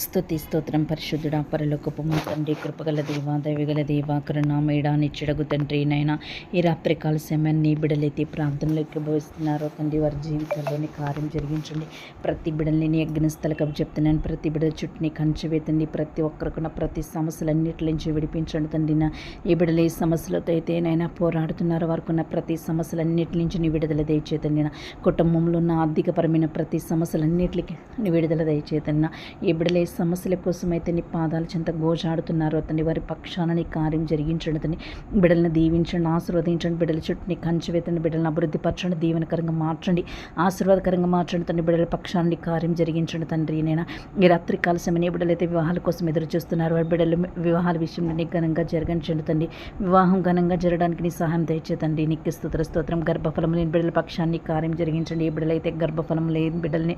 స్థుతి స్తోత్రం పరిశుద్ధుడ పరలోకపు మా తండ్రి కృపగల దేవ దైవగల దేవ కరుణామేడా నిచ్చడగు తండ్రి నైనా. ఈ రాత్రి కాల సమయాన్ని నీ బిడలైతే ప్రాంతంలోకి భవిస్తున్నారో తండ్రి వారి జీవితంలోని కార్యం జరిగించండి. ప్రతి బిడల్ని నీ అగ్నిస్థలకం చెప్తున్నాను. ప్రతి బిడల చుట్టూని కంచవేతండి ప్రతి ఒక్కరికున్న ప్రతి సమస్యలన్నిటి నుంచి విడిపించండి తండ్రి నా. ఈ బిడలు ఏ సమస్యలతో అయితే నైనా పోరాడుతున్నారో వారికున్న ప్రతి సమస్యలన్నిటి నుంచి నీ విడుదల దయచేతండి నా. కుటుంబంలో ఉన్న ఆర్థికపరమైన ప్రతి సమస్యలన్నిటికీ నీ విడుదల దయచేతండి నా. ఈ బిడలే సమస్యల కోసం అయితే నీ పాదాల చెంత గోజాడుతున్నారో. అతని వారి పక్షాన నీ కార్యం జరిగించండి. అతని బిడ్డలను దీవించండి. ఆశీర్వదించండి. బిడ్డల చుట్టూ నీ కంచి వేతండి బిడ్డలను అభివృద్ధిపరచండి. దీవెనకరంగా మార్చండి. ఆశీర్వాదకరంగా మార్చండి. తండ్రి బిడ్డల పక్షాన నీ కార్యం జరిగించండి తండ్రి. నేను? ఈ రాత్రి కాల సమయం ఏ బిడ్డలైతే వివాహాల కోసం ఎదురు చూస్తున్నారు వారి బిడ్డలు వివాహాల విషయంలో నీ ఘనంగా జరగంచండి తండ్రి. వివాహం ఘనంగా జరగడానికి నీ సహాయం దయచేతండి నీకు స్తోత్ర స్తోత్రం. గర్భఫలం లేని బిడ్డల పక్షాన్ని కార్యం జరిగించండి. ఏ బిడ్డలైతే గర్భఫలం లేని బిడ్డల్ని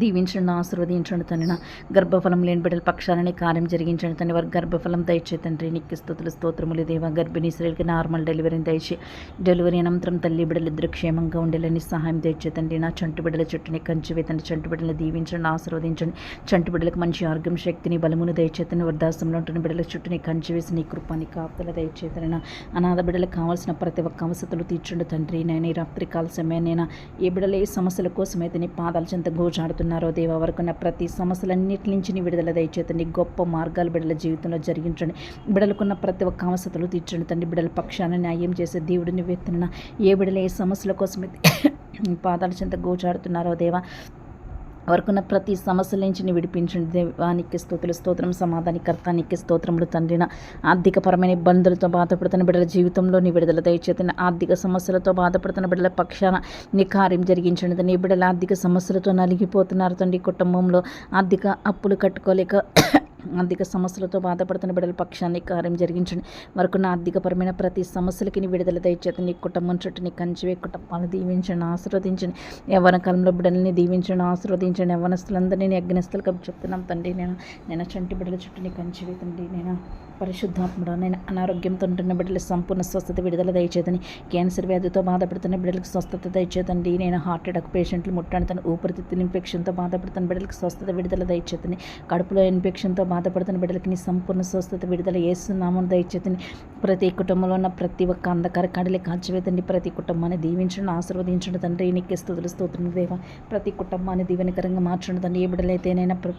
దీవించండి ఆశీర్వదించండి తండ్రి గర్భఫలం లేని బిడ్డల పక్షాలని కార్యం జరిగించండి తండ్రి. వారి గర్భఫలం దయచే తండ్రి. నీకు స్థుతులు స్తోత్రములు దేవ. గర్భిణీ స్త్రీలకి నార్మల్ డెలివరీని దయచే డెలివరీ అనంతరం తల్లి బిడ్డలు ఇద్దరు క్షేమంగా ఉండేలని సహాయం దయచే తండ్రి. నా చంటి బిడ్డల చుట్టూని కంచి వేతండి చంటి బిడ్డలను దీవించండి ఆశీర్వదించండి. చంటి బిడ్డలకు మంచి ఆరోగ్యం శక్తిని బలమును దయచేతని వృద్ధాశ్రమంలో ఉంటున్న బిడ్డల చుట్టూని కంచి వేసి నీ కృపాని కాపుదల దయచేతనైనా అనాథ బిడ్డలకు కావాల్సిన ప్రతి ఒక్క అవసతులు తీర్చుండు తండ్రి. నేను ఈ రాత్రి కాల సమయాన్ని ఏ బిడ్డలు ఏ సమస్యల కోసమైతే నీ పాదాల చెంత గోజాడుతున్నారో దేవ వరకున్న ప్రతి సమస్యలన్నిటి నుంచి విడుదల దయచేతండి గొప్ప మార్గాలు బిడ్డల జీవితంలో జరిగించండి. బిడలకున్న ప్రతి ఒక్క అవసతలు తీర్చండి తండ్రి. బిడ్డల పక్షాన న్యాయం చేసే దేవుడిని వెత్తన ఏ బిడ్డలు ఏ సమస్యల కోసం పాదాల చెంత గోచాడుతున్నారో దేవా వరకున్న ప్రతి సమస్యల నుంచి విడిపించండి. దేవానికి స్తోతులు స్తోత్రం సమాధానికర్తానికి స్తోత్రములు తండ్రిన. ఆర్థికపరమైన ఇబ్బందులతో బాధపడుతున్న బిడ్డల జీవితంలో నీ విడుదల దయచేతున్న. ఆర్థిక సమస్యలతో బాధపడుతున్న బిడ్డల పక్షాన నీ కార్యం జరిగించండి నీ బిడ్డల ఆర్థిక సమస్యలతో నలిగిపోతున్నారు తండ్రి కుటుంబంలో. ఆర్థిక అప్పులు కట్టుకోలేక ఆర్థిక సమస్యలతో బాధపడుతున్న బిడ్డల పక్షాన్ని కార్యం జరిగించండి. వరకున్న ఆర్థికపరమైన ప్రతి సమస్యలకి నీ విడుదల దయచేత నీ కుటుంబం చుట్టూ నీ కంచివే కుటుంబాన్ని దీవించండి ఆశీర్వదించండి. యవ్వన కాలంలో బిడ్డల్ని దీవించండి ఆశీర్వదించండి. యవ్వనస్తులందరినీ నేను అగ్నిస్తులకు చెప్తున్నాం తండ్రి నేను. నేను చంటి బిడ్డల చుట్టూ నీ కంచివే తండ్రి నేను. పరిశుద్ధాత్ముడు నేను అనారోగ్యంతో ఉంటున్న బిడ్డల సంపూర్ణ స్వస్థత విడుదల దయచేదని క్యాన్సర్ వ్యాధితో బాధపడుతున్న బిడ్డలకు స్వస్థత దయచేతండి నేను హార్ట్ అటాక్ పేషెంట్లు ముట్టాను తను ఊపిరితిత్తుల ఇన్ఫెక్షన్తో బాధపడుతున్న బిడ్డలకు స్వస్థత విడుదల దయచేతని కడుపులో ఇన్ఫెక్షన్తో బాధపడుతున్న బిడ్డలకి నీ సంపూర్ణ స్వస్థత విడుదల వేస్తున్నామని దయచేతని. ప్రతి కుటుంబంలో ఉన్న ప్రతి ఒక్క అంధకార కడలి కాల్చివేతండి ప్రతి కుటుంబాన్ని దీవించండి ఆశీర్వదించండి తండ్రి. నీకే స్థుతులు స్తోత్రం దేవ. ప్రతి కుటుంబాన్ని దీవెనకరంగా మార్చండి తండ్రి. ఏ బిడ్డలైతేనైనా ప్ర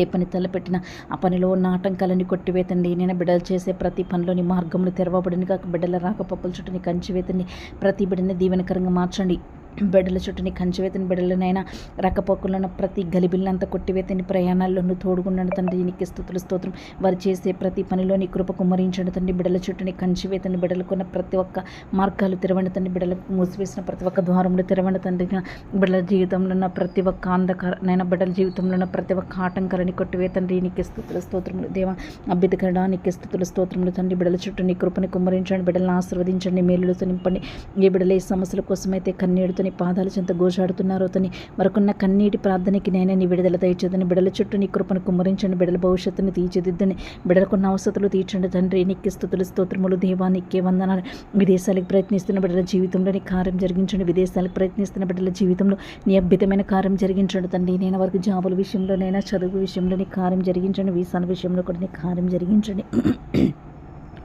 ఏ పని తలపెట్టినా ఆ పనిలో ఉన్న ఆటంకాలని కొట్టివేతండి నేను బిడ్డలు చేసే ప్రతి పనిలోని మార్గములు తెరవబడిని కాక బిడ్డల రాకపోకల చుట్టూని కంచివేతండి ప్రతి బిడ్డని దీవెనకరంగా మార్చండి. బిడ్డల చుట్టూని కంచివేతని బిడ్డలనైనా రకపోకల్లో ప్రతి గలిబిల్లంతా కొట్టివేతని ప్రయాణాల్లోనూ తోడుగుండండి తండ్రి. నీకు స్థుతులు స్తోత్రం. వారు చేసే ప్రతి పనిలోని కృప కుమ్మరించండి తండ్రి. బిడ్డల చుట్టూని కంచివేతని బిడ్డలకున్న ప్రతి ఒక్క మార్గాలు తెరవండి తండ్రి. బిడ్డలకు మూసివేసిన ప్రతి ఒక్క ద్వారములు తెరవండి తండ్రి. బిడ్డల జీవితంలో ఉన్న ప్రతి ఒక్క అంధకార నైనా బిడ్డల జీవితంలో ఉన్న ప్రతి ఒక్క ఆటంకాలని కొట్టివేతండి నీకు స్థుతుల స్తోత్రములు. దేవ అభ్యతకరడా నీకు స్థుతుల స్తోత్రములు తండ్రి. బిడ్డల చుట్టూ నీ కృపని కుమ్మరించండి. బిడ్డలను ఆశీర్వదించండి. మేలులతో నింపండి ఏ బిడ్డల ఈ సమస్యల కోసమైతే కన్నీడుతో నీ పాదాల చెంత గోజాడుతున్నారో. అతని మరొకన్న కన్నీటి ప్రార్థనకి నేనే నీ విడుదల దయచేదని బిడ్డల చుట్టూ నీ కృపను కుమ్మరించండి. బిడల భవిష్యత్తుని తీర్చిదిద్దని బిడలకున్న అవసతులు తీర్చండి తండ్రి. నీకు స్థుతులు స్తోత్రములు దేవా నీకే వందనాలు. విదేశాలకు ప్రయత్నిస్తున్న బిడ్డల జీవితంలో నీ కార్యం జరిగించండి. విదేశాలకు ప్రయత్నిస్తున్న బిడ్డల జీవితంలో నీ అద్భుతమైన కార్యం జరిగించండి తండ్రి. నేను వరకు జాబుల విషయంలోనైనా చదువు విషయంలో నీ కార్యం జరిగించండి. వీసాల విషయంలో కూడా నీ కార్యం జరిగించండి.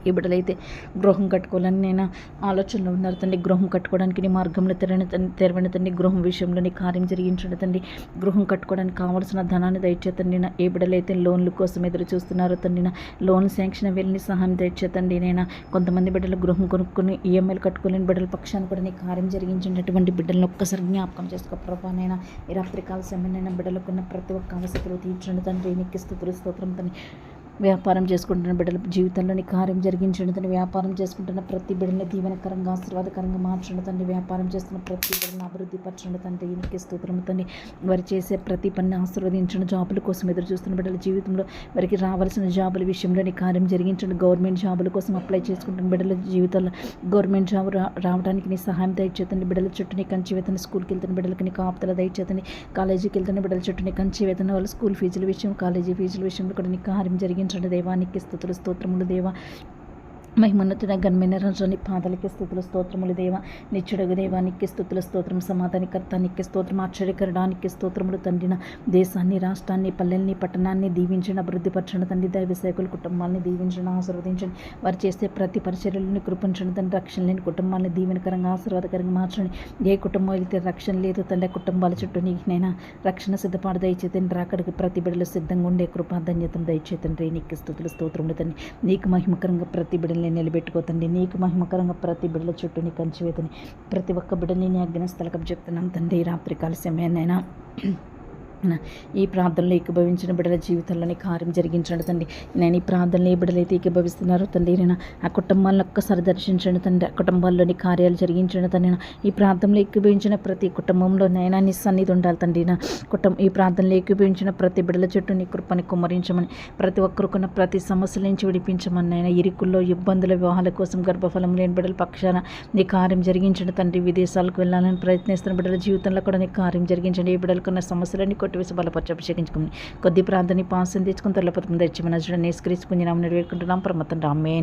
ఈ బిడ్డలైతే గృహం కట్టుకోవాలని నేను ఆలోచనలో ఉన్నారు తండ్రి. గృహం కట్టుకోవడానికి నీ మార్గంలో తెరవని తెరవని తండ్రి గృహం విషయంలో నీ కార్యం జరిగించండి తండ్రి. గృహం కట్టుకోవడానికి కావాల్సిన ధనాన్ని దయచేతండి నా ఏ బిడ్డలైతే లోన్ల కోసం ఎదురు చూస్తున్నారో తండ్రి నా లోన్ శాంక్షన్ వెళ్ళిన సహాయం దయచేతండి నేను కొంతమంది బిడ్డలు గృహం కొనుక్కొని ఈఎంఐలు కట్టుకోలేని బిడ్డల పక్షాన్ని కూడా నీ కార్యం జరిగించినటువంటి బిడ్డలను ఒక్కసారి జ్ఞాపకం చేసుకో. ప్రభానైనా ఈ రాత్రికాల సమయంలో బిడ్డలకున్న ప్రతి ఒక్క అవసరం తీర్చండి తండ్రి. నీకు స్థుతులు స్తోత్రం తండ్రి. వ్యాపారం చేసుకుంటున్న బిడ్డల జీవితంలోని కార్యం జరిగించండి తండ్రి వ్యాపారం చేసుకుంటున్న ప్రతి బిడ్డని దీవెనకరంగా ఆశీర్వాదకరంగా మార్చండి తండ్రి వ్యాపారం చేస్తున్న ప్రతి బిడ్డను అభివృద్ధి పరచండి తండ్రి. ఈయనకి స్తోత్రం తండ్రి వారు చేసే ప్రతి పనిని ఆశీర్వదించండి జాబుల కోసం ఎదురు చూస్తున్న బిడ్డల జీవితంలో వారికి రావాల్సిన జాబుల విషయంలోని కార్యం జరిగించండి గవర్నమెంట్ జాబుల కోసం అప్లై చేసుకుంటున్న బిడ్డల జీవితంలో గవర్నమెంట్ జాబ్ రా రావడానికి నీ సహాయం దయచేతండి బిడ్డల చుట్టూ నీ కంచి వేతన స్కూల్కి వెళ్తున్న బిడ్డలకి నీ కాపుతల దయచేతండి కాలేజీకి వెళ్తున్న బిడ్డల చుట్టూ నీ కంచి వేతన వాళ్ళ స్కూల్ ఫీజుల విషయం కాలేజీ ఫీజుల విషయంలో కూడా నీ కార్యం జరిగింది జరిగించండి దేవానికి స్థుతులు స్తోత్రములు దేవా. మహిమన్నతుడ గన్మైన రాజాని పాదలకి స్థుతుల స్తోత్రములు దేవ. నిచ్చుడగు దేవానికి స్థుతుల స్తోత్రం సమాధానికర్తానికి స్తోత్రం ఆశ్చర్యకరడానికి స్తోత్రములు తండ్రిన దేశాన్ని రాష్ట్రాన్ని పల్లెల్ని పట్టణాన్ని దీవించిన అభివృద్ధిపరచండి తండ్రి దైవ సేకుల కుటుంబాన్ని దీవించండి ఆశీర్వదించండి వారు చేసే ప్రతి పరిచర్యలను కృపించండి తండ్రి రక్షణ లేని కుటుంబాన్ని దీవెనకరంగా ఆశీర్వాదకరంగా మార్చండి. ఏ కుటుంబం అయితే రక్షణ లేదు తండ్రి కుటుంబాల చుట్టూ నీకునైనా రక్షణ సిద్ధపాటు దయచేతండి రాకడికి ప్రతి బిడలు సిద్ధంగా ఉండే కృపా ధన్యతను దయచేతండి నీకు స్థుతుల స్తోత్రములు తండ్రి. నీకు మహిమకరంగా ప్రతి బిడ్డల్ని నిలబెట్టుకోతండి. నీకు మహిమకరంగా ప్రతి బిడ్డల చుట్టూ నీ కంచివేతని ప్రతి ఒక్క బిడ్డని నీ అగ్ని స్థలకం చెప్తున్నాను తండ్రి. రాత్రి రాత్రికాల సమయాన్నైనా ఈ ప్రార్థనలో ఏకీభవించిన బిడ్డల జీవితంలోని కార్యం జరిగించండి తండ్రి. నేను ఈ ప్రార్థనలో ఏ బిడ్డలైతే ఏకీభవిస్తున్నారో తండ్రి నేను ఆ కుటుంబాలను ఒక్కసారి దర్శించండి తండ్రి. ఆ కుటుంబాల్లోని కార్యాలు జరిగించండి తండ్రి. ఈ ప్రార్థనలో ఏకీభవించిన ప్రతి కుటుంబంలో నైనా నీ సన్నిధి ఉండాలి తండ్రి. నా కుటుంబం ఈ ప్రార్థనలో ఏకీభవించిన ప్రతి బిడ్డల చుట్టూ నీ కృపని కుమ్మరించమని ప్రతి ఒక్కరుకున్న ప్రతి సమస్యల నుంచి విడిపించమని నాయన ఇరుకుల్లో ఇబ్బందుల వివాహాల కోసం గర్భఫలం లేని బిడ్డల పక్షాన నీ కార్యం జరిగించండి తండ్రి. విదేశాలకు వెళ్ళాలని ప్రయత్నిస్తున్న బిడ్డల జీవితంలో కూడా నీ కార్యం జరిగించండి. ఈ బిడ్డలకున్న సమస్యలన్నీ కొట్టివేసి బలపరిచి అభిషేకించుకుని కొద్ది ప్రాంతాన్ని పాసం తెచ్చుకుని తొలపతం తెచ్చి మన నేస్కరించుకుని నామని వేడుకుంటున్నాం పరమతం రామే